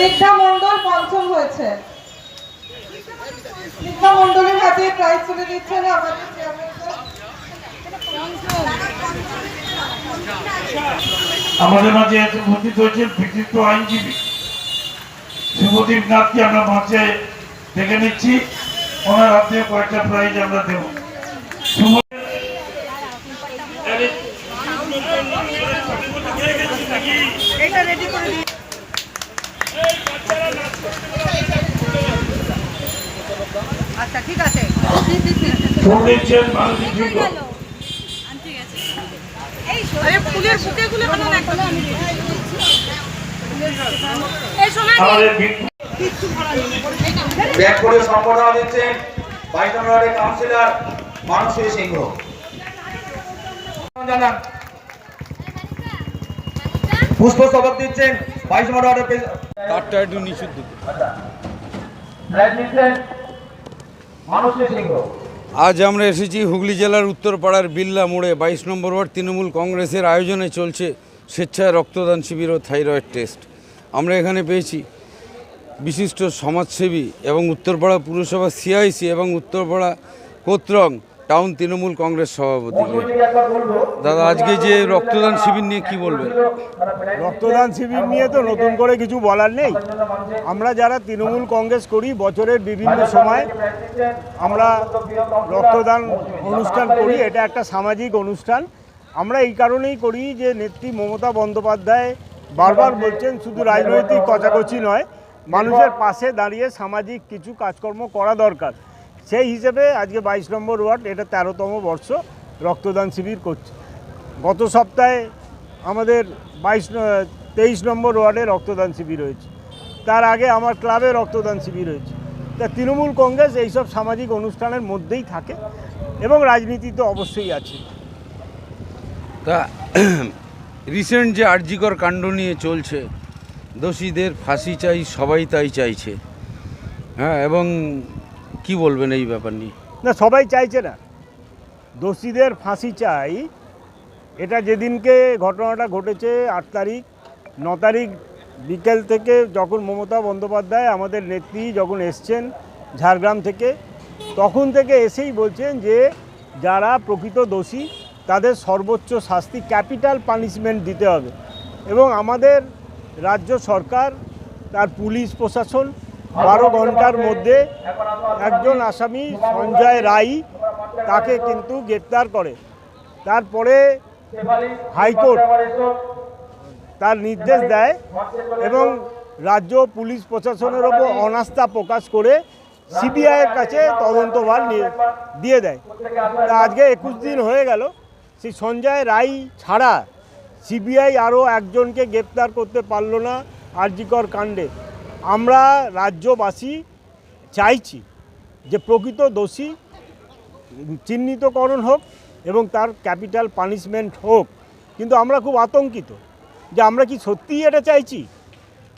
স্নিগ্ধা মণ্ডল পঞ্চম হয়েছে। স্নিগ্ধা মণ্ডলের হাতে প্রাইজ তুলে দিচ্ছেন আমাদের আমাদের মাঝে এসে উপস্থিত হয়েছেন বিশিষ্ট আইনজীবী। শুভদীপ নাথকে আমরা মাঝে দেখে নিচ্ছি। ওনার হাতে কয়েকটা প্রাইজ আমরা দেব। শুভ আচ্ছা ঠিক আছে ফুল দিচ্ছেন মালদী ফিল্ড আরে ফুলের বুকে গুলো কেন রাখো এই সময় আমাদের বিক্ষু ব্যাগ করে সম্বর্ধনা দিচ্ছেন বাইশ কাউন্সিলর সিংহ জানান। পুষ্প দিচ্ছেন বাইশ নম্বর ওয়ার্ডের তারটা একটু মানুষের সিংহ। আজ আমরা এসেছি হুগলি জেলার উত্তরপাড়ার বিল্লা মোড়ে। বাইশ নম্বর ওয়ার্ড তৃণমূল কংগ্রেসের আয়োজনে চলছে স্বেচ্ছায় রক্তদান শিবির ও থাইরয়েড টেস্ট। আমরা এখানে পেয়েছি বিশিষ্ট সমাজসেবী এবং উত্তরপাড়া পুরসভা সিআইসি এবং উত্তরপাড়া কোতরং টাউন তৃণমূল কংগ্রেস সভাপতি দাদা, আজকে যে রক্তদান শিবির নিয়ে কি বলবেন? রক্তদান শিবির নিয়ে তো নতুন করে কিছু বলার নেই। আমরা যারা তৃণমূল কংগ্রেস করি, বছরের বিভিন্ন সময় আমরা রক্তদান অনুষ্ঠান করি, এটা একটা সামাজিক অনুষ্ঠান। আমরা এই কারণেই করি যে নেত্রী মমতা বন্দ্যোপাধ্যায় বারবার বলছেন, শুধু রাজনৈতিক কচাকচি নয়, মানুষের পাশে দাঁড়িয়ে সামাজিক কিছু কাজকর্ম করা দরকার। সেই হিসেবে আজকে বাইশ নম্বর ওয়ার্ড, এটা তেরোতম বর্ষ রক্তদান শিবির করছে। গত সপ্তাহে আমাদের বাইশ তেইশ নম্বর ওয়ার্ডে রক্তদান শিবির হয়েছে। তার আগে আমার ক্লাবে রক্তদান শিবির হয়েছে। তা তৃণমূল কংগ্রেস এইসব সামাজিক অনুষ্ঠানের মধ্যেই থাকে এবং রাজনীতি তো অবশ্যই আছে। তা রিসেন্ট যে আরজিকর কাণ্ড নিয়ে চলছে, দোষীদের ফাঁসি চাই, সবাই তাই চাইছে। হ্যাঁ এবং কি বলবেন এই ব্যাপার নিয়ে? না, সবাই চাইছে না। দোষীদের ফাঁসি চাই। এটা যেদিনকে ঘটনাটা ঘটেছে, আট তারিখ, ন তারিখ বিকেল থেকে যখন মমতা বন্দ্যোপাধ্যায় আমাদের নেত্রী যখন এসছেন ঝাড়গ্রাম থেকে, তখন থেকে এসেই বলছেন যে, যারা প্রকৃত দোষী, তাদের সর্বোচ্চ শাস্তি, ক্যাপিটাল পানিশমেন্ট দিতে হবে। এবং আমাদের রাজ্য সরকার, তার পুলিশ প্রশাসন বারো ঘণ্টার মধ্যে একজন আসামি সঞ্জয় রায় তাকে কিন্তু গ্রেপ্তার করে। তারপরে হাইকোর্ট তার নির্দেশ দেয় এবং রাজ্য পুলিশ প্রশাসনের ওপর অনাস্থা প্রকাশ করে সিবিআইয়ের কাছে তদন্তভার নিয়ে- দিয়ে দেয়। তা আজকে একুশ দিন হয়ে গেল, সেই সঞ্জয় রায় ছাড়া সিবিআই আরও একজনকে গ্রেপ্তার করতে পারল না আরজিকর কাণ্ডে। আমরা রাজ্যবাসী চাইছি যে প্রকৃত দোষী চিহ্নিতকরণ হোক এবং তার ক্যাপিটাল পানিশমেন্ট হোক। কিন্তু আমরা খুব আতঙ্কিত যে আমরা কি সত্যিই এটা চাইছি?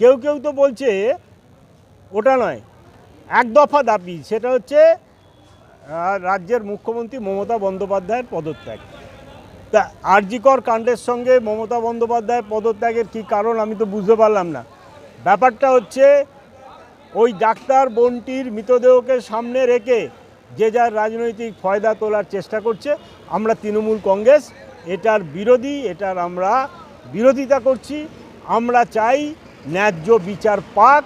কেউ কেউ তো বলছে ওটা নয়, এক দফা দাবি, সেটা হচ্ছে রাজ্যের মুখ্যমন্ত্রী মমতা বন্দ্যোপাধ্যায়ের পদত্যাগ। তা আরজিকর কাণ্ডের সঙ্গে মমতা বন্দ্যোপাধ্যায়ের পদত্যাগের কী কারণ আমি তো বুঝতে পারলাম না। ব্যাপারটা হচ্ছে, ওই ডাক্তার বোনটির মৃতদেহকে সামনে রেখে যে যার রাজনৈতিক ফয়দা তোলার চেষ্টা করছে, আমরা তৃণমূল কংগ্রেস, এটার বিরোধী, এটার আমরা বিরোধিতা করছি। আমরা চাই ন্যায্য বিচার পাক,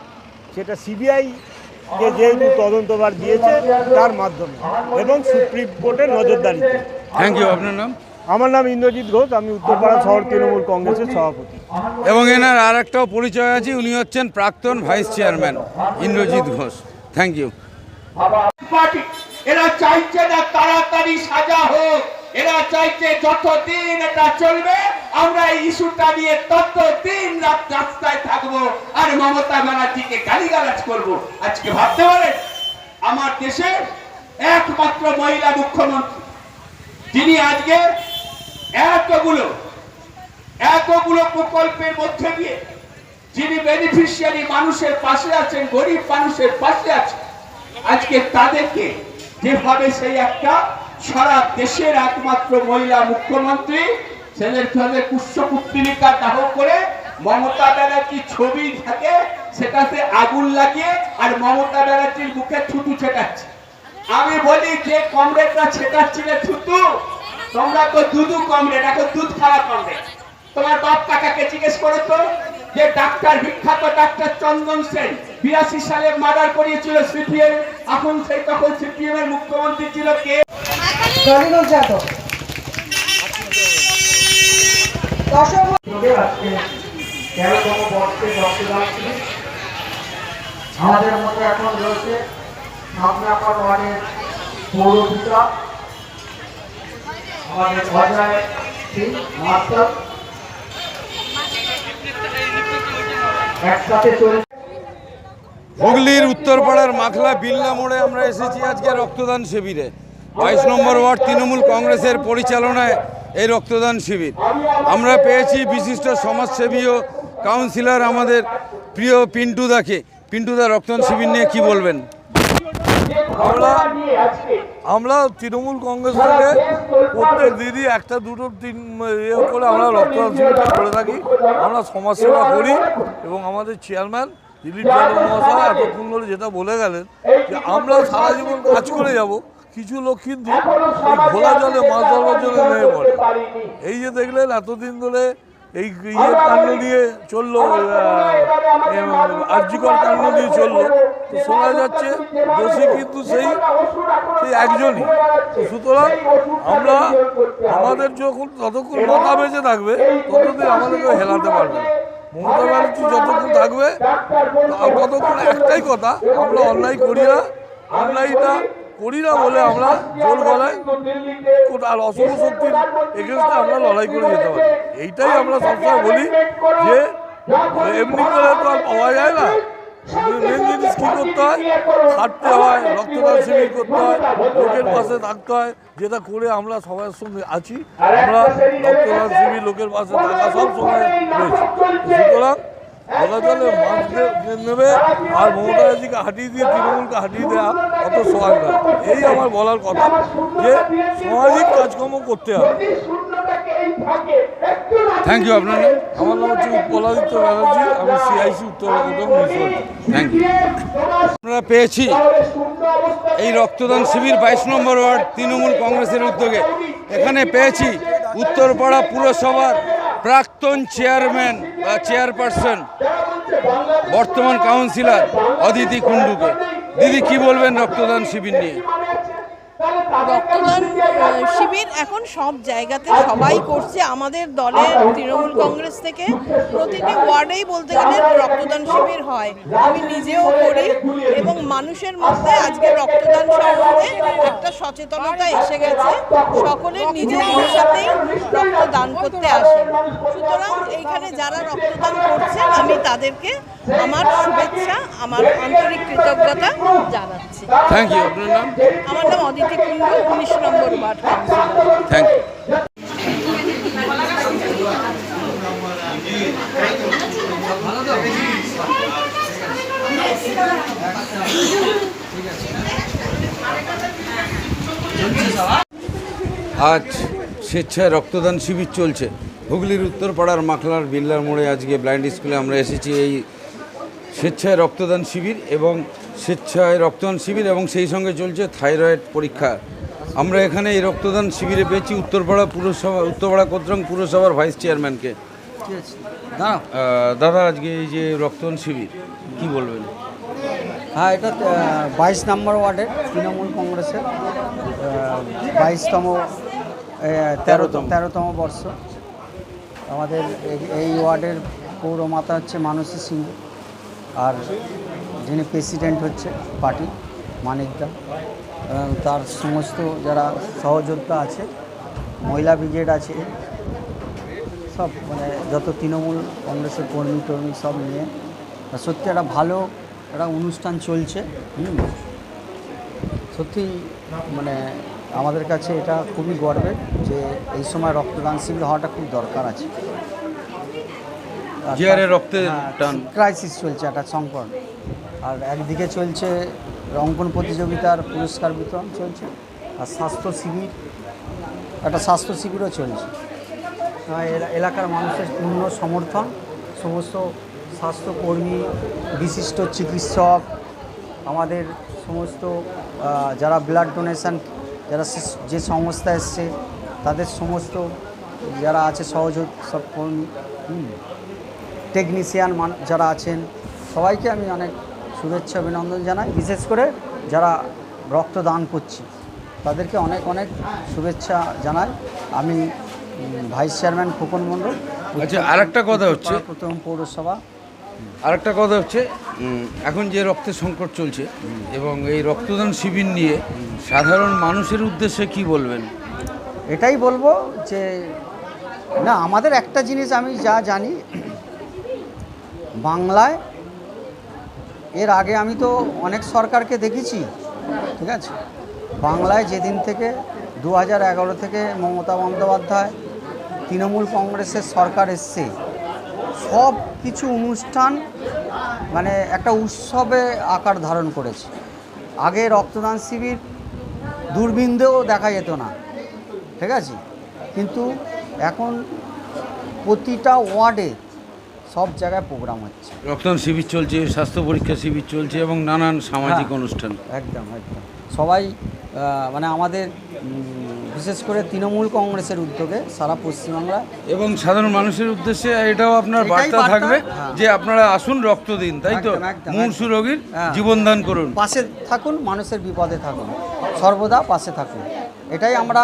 সেটা সিবিআই যে যেহেতু তদন্তভার দিয়েছে, তার মাধ্যমে এবং সুপ্রিম কোর্টের নজরদারিতে। থ্যাংক ইউ আপনার নাম? আমার নাম ইন্দ্রজিৎ ঘোষ আমি উত্তরপাড়া শহর তৃণমূল কংগ্রেসের সভাপতি। এবং এনার আর একটাও পরিচয় আছে উনি হচ্ছেন প্রাক্তন vice chairman Indrajit Ghosh. Thank you এরা চাইছে না তাড়াতাড়ি সাজা হোক এরা চাইছে যতদিন এটা চলবে আমরা এই ইস্যুটা নিয়ে ততদিন রাত রাস্তায় থাকব আর মমতা ব্যানার্জিকে গালিগালাজ করব। আজকে ভাবতে পারেন আমার দেশে একমাত্র মহিলা মুখ্যমন্ত্রী যিনি আজকে এতগুলো এতগুলো প্রকল্পের মধ্যে দিয়ে যিনি বেনিফিশিয়ারি মানুষের পাশে আছেন, গরিব মানুষের পাশে আছেন, আজকে তাদেরকে যেভাবে সেই একটা সারা দেশের একমাত্র মহিলা মুখ্যমন্ত্রী, ছেলের ফেলে পুষ্পপুত্রিকা দাহ করে মমতা ব্যানার্জির ছবি থাকে, সেটাতে আগুন লাগিয়ে আর মমতা ব্যানার্জির মুখে থুতু ছেটাচ্ছে। আমি বলি যে কমরেডরা ছেটাচ্ছিলে থুতু। তোমরা তো দুধু কমরেড এখন দুধ খাওয়া কমরেড তোমার বাপ কাকাকে জিজ্ঞেস করো তো যে ডাক্তার বিখ্যাত ডাক্তার চন্দন সেন বিরাশি সালে মার্ডার করিয়েছিল সিপিএম এখন সেই তখন সিপিএম এর মুখ্যমন্ত্রী ছিল কে? রবীন্দ্র যাদব। দশম আজকে তেরোতম বর্ষে রক্তদান শিবির আমাদের মধ্যে এখন রয়েছে সামনাপার ওয়ার্ডের পৌরপিতা আমাদের একসাথে চলছে হুগলির উত্তরপাড়ার মাখলা বিল্লা মোড়ে আমরা এসেছি আজকে রক্তদান শিবিরে। বাইশ নম্বর ওয়ার্ড তৃণমূল কংগ্রেসের পরিচালনায় এই রক্তদান শিবির। আমরা পেয়েছি বিশিষ্ট সমাজসেবী ও কাউন্সিলর আমাদের প্রিয় পিন্টু দাকে। পিন্টু দা রক্তদান শিবির নিয়ে কি বলবেন? আমরা আমরা তৃণমূল কংগ্রেস থেকে প্রত্যেক দিনই একটা, দুটো, তিন ইয়ে করে আমরা রক্তদান শিবিরটা করে থাকি। আমরা সমাজসেবা করি এবং আমাদের চেয়ারম্যান দিলীপ যাদব মহাশয় এতক্ষণ ধরে যেটা বলে গেলেন যে আমরা সারা জীবন কাজ করে যাব, কিছু লোক কিন্তু ঘোলা জলে, মাছ ধরবার জন্য নেমে পড়ে। এই যে দেখলেন, এতদিন ধরে এই ইয়ে কাণ্ড নিয়ে চলল আর্যিকর কাণ্ড নিয়ে চলল। তো শোনা যাচ্ছে দোষী কিন্তু সেই সেই একজনই। সুতরাং আমরা আমাদের যখন যতক্ষণ মাথা বেঁচে থাকবে, ততদিন আমাদেরকে হেলাতে পারবে না। মমতা ব্যানার্জি যতক্ষণ থাকবে ততক্ষণ একটাই কথা, আমরা অন্যায় করি না। অন্যায়টা করি না বলে আমরা জোর গলায় আর অশুভ শক্তির এগেনস্টে আমরা লড়াই করে যেতে পারি। এইটাই আমরা সবসময় বলি যে, এমনি করে তো আর পাওয়া যায় না। মেন জিনিস কী করতে হয়? খাটতে হয়, রক্তদান শিবির করতে হয়, লোকের পাশে থাকতে হয়। যেটা করে আমরা সবার সঙ্গে আছি, আমরা রক্তদান শিবির, লোকের পাশে থাকা সব সময় রয়েছে। সুতরাং বলা চলে মাছ নেবে আর মমতা ব্যানার্জিকে হাঁটিয়ে দিয়ে তৃণমূলকে হাঁটিয়ে দেওয়া অত সহজ নয়। এই আমার বলার কথা যে সামাজিক কাজকর্ম করতে হবে। থ্যাংক ইউ আপনার আমার নাম হচ্ছে উৎপলাদিত্য ব্যানার্জি আমি সিআইসি উত্তর থ্যাংক ইউ আমরা পেয়েছি এই রক্তদান শিবির বাইশ নম্বর ওয়ার্ড তৃণমূল কংগ্রেসের উদ্যোগে। এখানে পেয়েছি উত্তরপাড়া পুরসভার প্রাক্তন চেয়ারম্যান বা চেয়ারপারসন, বর্তমান কাউন্সিলর অদিতি কুণ্ডুকে। দিদি, কি বলবেন রক্তদান শিবির নিয়ে? রক্তদান শিবির এখন সব জায়গাতে সবাই করছে। আমাদের দলের তৃণমূল কংগ্রেস থেকে প্রতিটি ওয়ার্ডেই বলতে গেলে রক্তদান শিবির হয়। আমি নিজেও করি এবং মানুষের মধ্যে আজকে রক্তদান সম্বন্ধে একটা সচেতনতা এসে গেছে। সকলে নিজের সাথেই রক্তদান করতে আসে সুতরাং এইখানে যারা রক্তদান করছেন আমি তাদেরকে আমার শুভেচ্ছা আমার আন্তরিক কৃতজ্ঞতা জানাচ্ছি। থ্যাংক ইউ আপনার নাম? আমার নাম অদিতি কুণ্ডু উনিশ নম্বর ওয়ার্ড কাউন্সিলর। থ্যাংক ইউ আজ স্বেচ্ছায় রক্তদান শিবির চলছে। হুগলির উত্তরপাড়ার মাখলার বিল্লার মোড়ে আজকে ব্লাইন্ড স্কুলে আমরা এসেছি। এই স্বেচ্ছায় রক্তদান শিবির এবং স্বেচ্ছায় রক্তদান শিবির এবং সেই সঙ্গে চলছে থাইরয়েড পরীক্ষা। আমরা এখানে এই রক্তদান শিবিরে পেয়েছি উত্তরপাড়া পুরসভা উত্তরপাড়া কোত্রং পুরসভার ভাইস চেয়ারম্যানকে। দাদা আজকে এই যে রক্তদান শিবির কি বলবেন? হ্যাঁ এটা বাইশ নম্বর ওয়ার্ডের তৃণমূল কংগ্রেসের বাইশতম তেরোতম তেরোতম বর্ষ। আমাদের এই- ওয়ার্ডের পৌরমাতা হচ্ছে মানসী সিং আর যিনি প্রেসিডেন্ট হচ্ছে পার্টি মানিকদা তার সমস্ত যারা সহযোদ্ধা আছে, মহিলা ব্রিগেড আছে, সব মানে যত তৃণমূল কংগ্রেসের কর্মী টর্মী সব নিয়ে সত্যি একটা ভালো একটা অনুষ্ঠান চলছে হুম। সত্যি মানে আমাদের কাছে এটা খুবই গর্বের যে এই সময় রক্তদান শিবির হওয়াটা খুব দরকার আছে। রক্তের হ্যাঁ, টান। ক্রাইসিস চলছে একটা সংকট। আর একদিকে চলছে অঙ্কন প্রতিযোগিতার পুরস্কার বিতরণ চলছে আর স্বাস্থ্য শিবির একটা স্বাস্থ্য শিবিরও চলছে। আহ, এলাকার মানুষের পূর্ণ সমর্থন সমস্ত স্বাস্থ্যকর্মী বিশিষ্ট চিকিৎসক আমাদের সমস্ত যারা ব্লাড ডোনেশন যারা যে সংস্থা এসছে তাদের সমস্ত যারা আছে সহযোগ সব টেকনিশিয়ান মান যারা আছেন সবাইকে আমি অনেক শুভেচ্ছা অভিনন্দন জানাই। বিশেষ করে যারা রক্তদান করছি তাদেরকে অনেক অনেক শুভেচ্ছা জানাই। আমি ভাইস চেয়ারম্যান খোকন মণ্ডল। আচ্ছা আর একটা কথা হচ্ছে প্রথম পৌরসভা। আরেকটা কথা হচ্ছে এখন যে রক্তের সংকট চলছে এবং এই রক্তদান শিবির নিয়ে সাধারণ মানুষের উদ্দেশ্যে কি বলবেন? এটাই বলব যে, না, আমাদের একটা জিনিস আমি যা জানি, বাংলায় এর আগে আমি তো অনেক সরকারকে দেখেছি, ঠিক আছে? বাংলায় যেদিন থেকে দু হাজার এগারো থেকে মমতা বন্দ্যোপাধ্যায় তৃণমূল কংগ্রেসের সরকার এসছে সব কিছু অনুষ্ঠান মানে একটা উৎসবে আকার ধারণ করেছে। আগে রক্তদান শিবির দূরবীনদেও দেখা যেত না ঠিক আছে? কিন্তু এখন প্রতিটা ওয়ার্ডে সব জায়গায় প্রোগ্রাম হচ্ছে। রক্তদান শিবির চলছে স্বাস্থ্য পরীক্ষা শিবির চলছে এবং নানান সামাজিক হ্যাঁ। অনুষ্ঠান। একদম একদম। সবাই মানে আমাদের বিশেষ করে তৃণমূল কংগ্রেসের উদ্যোগে সারা পশ্চিমবাংলা। এবং সাধারণ মানুষের উদ্দেশ্যে এটাও আপনার বার্তা থাকবে হ্যাঁ। যে আপনারা আসুন রক্ত দিন তাই তো? একদম। রোগীর হ্যাঁ। জীবনদান করুন। পাশে থাকুন মানুষের বিপদে থাকুন। সর্বদা পাশে থাকুন। এটাই আমরা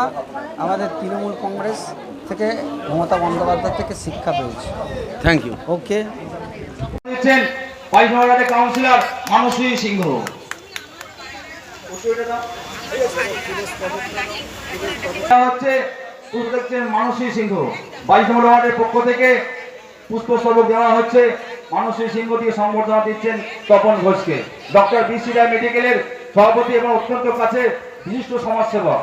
আমাদের তৃণমূল কংগ্রেস থেকে মমতা বন্দ্যোপাধ্যায় থেকে শিক্ষা পেয়েছি। Thank you okay. Councillor Manasi Singha. এটা হচ্ছে পুষ্প মানসী সিংহ। বাইশ নম্বর ওয়ার্ডের পক্ষ থেকে পুষ্পস্তবক দেওয়া হচ্ছে। মানসী সিংহ দিয়ে সম্বর্ধনা দিচ্ছেন তপন ঘোষকে। ডক্টর বি সি রায় মেডিকেলের সভাপতি এবং অত্যন্ত কাছে বিশিষ্ট সমাজসেবক।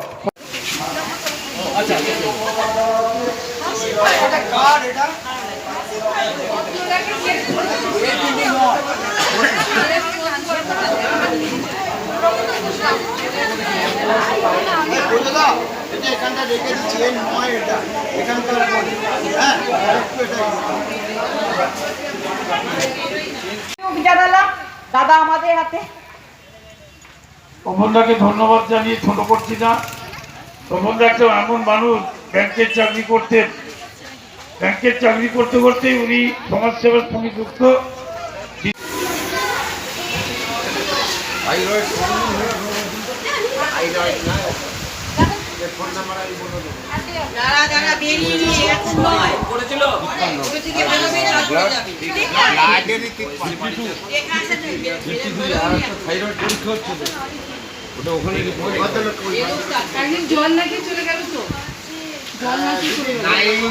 আমাদের ধন্যবাদ জানিয়ে ছোট করছি না। একটা এমন মানুষ, ব্যাংকের চাকরি করতেন। ব্যাংকের চাকরি করতে করতে উনি সমাজসেবার সঙ্গে যুক্ত। যারা যারা বেরিয়ে এখন নয় বলেছিল? থেকে ভালো করেছিল থাইরয়েড পরীক্ষা হচ্ছে ওটা ওখানে report একদিন জল নাকি চলে গেল তো? জল নাকি চলে গেল?